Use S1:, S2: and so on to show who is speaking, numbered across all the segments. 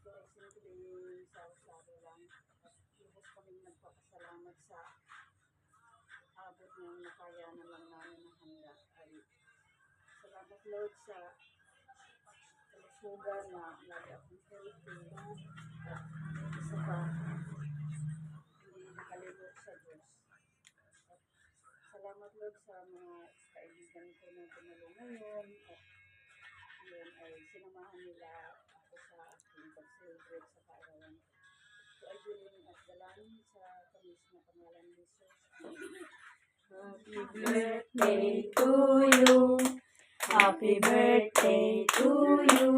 S1: ko ay simple sawa-sawa lang. At lubos kaming nagpapasalamat sa abot ng nakaya naman namin ang handa. Ay, salamat Lord sa kalusugan na lagi akong healthy. At isa pa, hindi nakalibot sa Diyos. At salamat Lord sa mga kaibigan ko na tumulong ngayon. At yun ay sinamahan nila pag-celebrate sa kaarawan. So ay bilin at dalangin sa tamis na pangalan ni Jesus. Happy
S2: birthday to you. Happy birthday to you.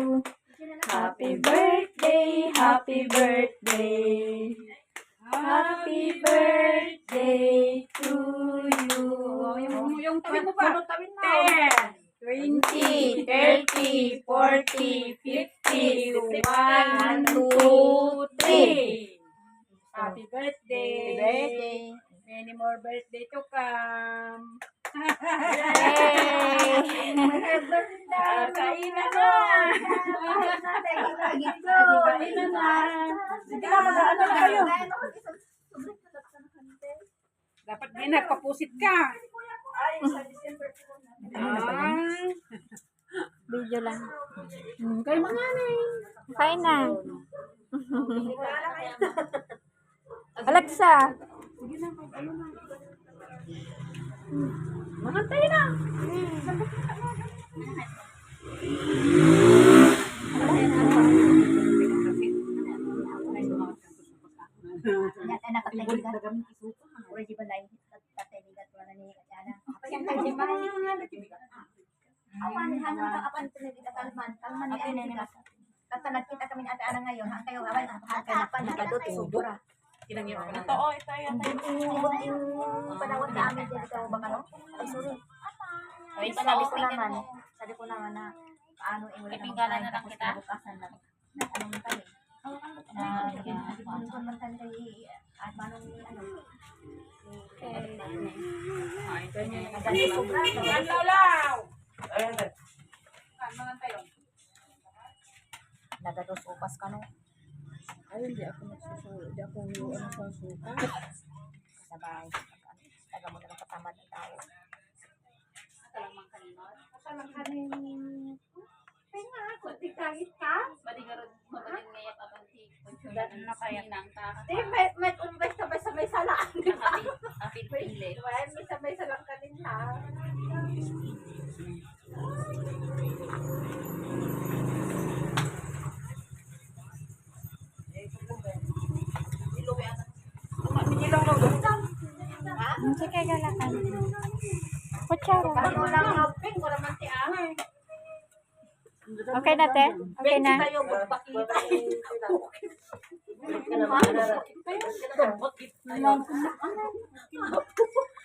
S2: Happy birthday, happy birthday. Happy birthday to you.
S3: Yung, yung tawin mo ba? Tawin mo.
S2: 20, 30, 40, 50, 1, 2, 3.
S3: Happy birthday.
S2: Happy birthday.
S3: Many more birthday to come.
S2: Yay!
S3: Ah, Kainan na. Go, kainan na. Sige na, mag-ano na kayo. Dapat din nagpapusit ka. Ah,
S2: Video lang. Hmm, kayo mga Kain na. Alexa. Mga tayo na.
S4: Yan, anak at nagigat. Original line. At nagigat ko na ni Katiana. Yan tayo si Mara. Awan, hanggang ka apan ito nagigat kalman. Kalman ni Ani nagigat. Kata nagkita kami ate ana ngayon. Hang tayo awan. Hang tayo apan. Nakadot. Sobra.
S3: ito, oh, ito, yan.
S4: Yung panawag na amin dyan ito baka no? Ay, sorry. Ay, sabi ko naman. Sabi ko naman na paano eh, wala
S2: Pipinggalan na lang kita?
S4: Bukasan lang. Na ano man tayo. Na, ano ko man tayo at paano ni, ano, Madali sobra.
S3: Yan, lawlaw. Kan, mga tayo.
S4: Nagados upas ka no.
S1: Ay, hindi ako nagsusulo. Hindi ako ano sa suka.
S4: Sabay. Taga mo na lang katamad ng tao.
S3: Salamang kanino. Salamang kanin. Kaya nga, kunti kahit ka.
S2: Baligarod mo ba at ang Dahil na kaya nang
S3: Di, may, may
S2: Sige, galakan. Kutsara.
S3: Man ti ahay.
S2: Okay na, te? Okay na?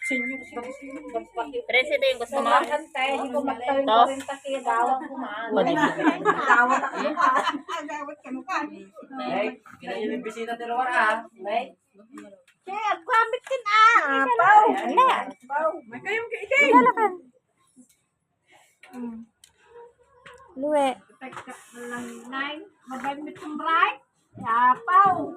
S3: Magpakita.
S2: Presente yung gusto mo?
S5: Yung ah.
S3: Kaya, gamit ah. Pau.
S2: Wala.
S3: Pau. May kayong kiikay.
S2: Galakan. Hmm. Luwe.
S3: Teka, lang nine. Mabay mit kumray. Ya, pau.